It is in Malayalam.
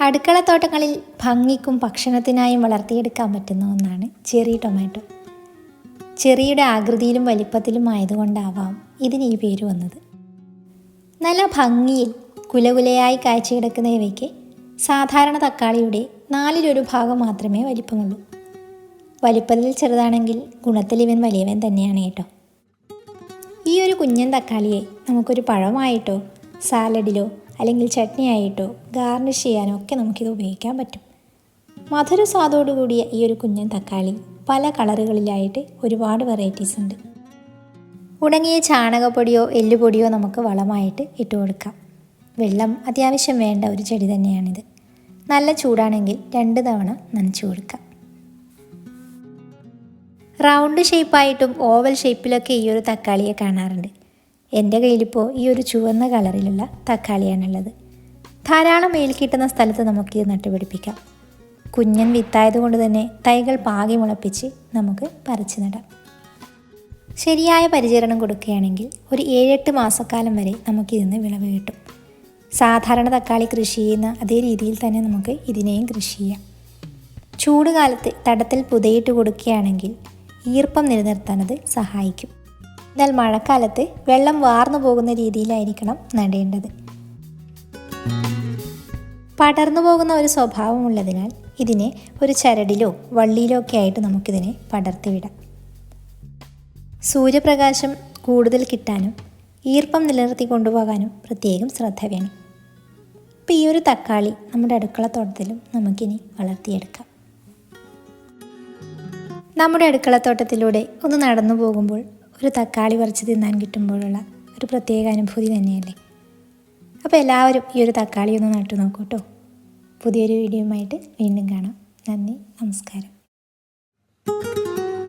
അടുക്കളത്തോട്ടങ്ങളിൽ ഭംഗിക്കും ഭക്ഷണത്തിനായും വളർത്തിയെടുക്കാൻ പറ്റുന്ന ഒന്നാണ് ചെറി ടൊമാറ്റോ. ചെറിയുടെ ആകൃതിയിലും വലിപ്പത്തിലും ആയതുകൊണ്ടാവാം ഇതിന് ഈ പേര് വന്നത്. നല്ല ഭംഗിയിൽ കുലകുലയായി കാഴ്ച ഇവയ്ക്ക് സാധാരണ തക്കാളിയുടെ നാലിലൊരു ഭാഗം മാത്രമേ വലിപ്പമുള്ളൂ. വലിപ്പത്തിൽ ചെറുതാണെങ്കിൽ ഗുണത്തിൽ ഇവൻ വലിയവൻ തന്നെയാണ് കേട്ടോ. ഈ ഒരു കുഞ്ഞൻ തക്കാളിയെ നമുക്കൊരു പഴമായിട്ടോ സാലഡിലോ അല്ലെങ്കിൽ ചട്നിയായിട്ടോ ഗാർണിഷ് ചെയ്യാനോ ഒക്കെ നമുക്കിത് ഉപയോഗിക്കാൻ പറ്റും. മധുര സ്വാദോടു കൂടിയ ഈ ഒരു കുഞ്ഞൻ തക്കാളി പല കളറുകളിലായിട്ട് ഒരുപാട് വെറൈറ്റീസ് ഉണ്ട്. ഉണങ്ങിയ ചാണകപ്പൊടിയോ എല്ലുപൊടിയോ നമുക്ക് വളമായിട്ട് ഇട്ട് കൊടുക്കാം. വെള്ളം അത്യാവശ്യം വേണ്ട ഒരു ചെടി തന്നെയാണിത്. നല്ല ചൂടാണെങ്കിൽ രണ്ട് തവണ നനച്ചു കൊടുക്കാം. റൗണ്ട് ഷേപ്പായിട്ടും ഓവൽ ഷേപ്പിലൊക്കെ ഈ ഒരു തക്കാളിയെ കാണാറുണ്ട്. എന്റെ കയ്യിലിപ്പോൾ ഈ ഒരു ചുവന്ന കളറിലുള്ള തക്കാളിയാണുള്ളത്. ധാരാളം വെയിൽ കിട്ടുന്ന സ്ഥലത്ത് നമുക്കിത് നട്ടുപിടിപ്പിക്കാം. കുഞ്ഞൻ വിത്തായതുകൊണ്ട് തന്നെ തൈകൾ പാകി മുളപ്പിച്ച് നമുക്ക് പറിച്ചു നടാം. ശരിയായ പരിചരണം കൊടുക്കുകയാണെങ്കിൽ ഒരു ഏഴെട്ട് മാസക്കാലം വരെ നമുക്കിതിന്ന് വിളവ് കിട്ടും. സാധാരണ തക്കാളി കൃഷി ചെയ്യുന്ന അതേ രീതിയിൽ തന്നെ നമുക്ക് ഇതിനെയും കൃഷി ചെയ്യാം. ചൂടുകാലത്ത് തടത്തിൽ പുതയിട്ട് കൊടുക്കുകയാണെങ്കിൽ ഈർപ്പം നിലനിർത്താനത് സഹായിക്കും. എന്നാൽ മഴക്കാലത്ത് വെള്ളം വാർന്നു പോകുന്ന രീതിയിലായിരിക്കണം നടേണ്ടത്. പടർന്നു പോകുന്ന ഒരു സ്വഭാവമുള്ളതിനാൽ ഇതിനെ ഒരു ചരടിലോ വള്ളിയിലോ ഒക്കെ ആയിട്ട് നമുക്കിതിനെ പടർത്തിവിടാം. സൂര്യപ്രകാശം കൂടുതൽ കിട്ടാനും ഈർപ്പം നിലനിർത്തി കൊണ്ടുപോകാനും പ്രത്യേകം ശ്രദ്ധ വേണം. അപ്പോൾ ഈ ഒരു തക്കാളി നമ്മുടെ അടുക്കളത്തോട്ടത്തിലും നമുക്കിനി വളർത്തിയെടുക്കാം. നമ്മുടെ അടുക്കളത്തോട്ടത്തിലൂടെ ഒന്ന് നടന്നു പോകുമ്പോൾ ഒരു തക്കാളി പറിച്ച് തിന്നാൻ കിട്ടുമ്പോഴുള്ള ഒരു പ്രത്യേക അനുഭൂതി തന്നെയല്ലേ? അപ്പോൾ എല്ലാവരും ഈ ഒരു തക്കാളി ഒന്ന് നട്ടു നോക്കൂ കേട്ടോ. പുതിയൊരു വീഡിയോയുമായിട്ട് വീണ്ടും കാണാം. നന്ദി നമസ്കാരം.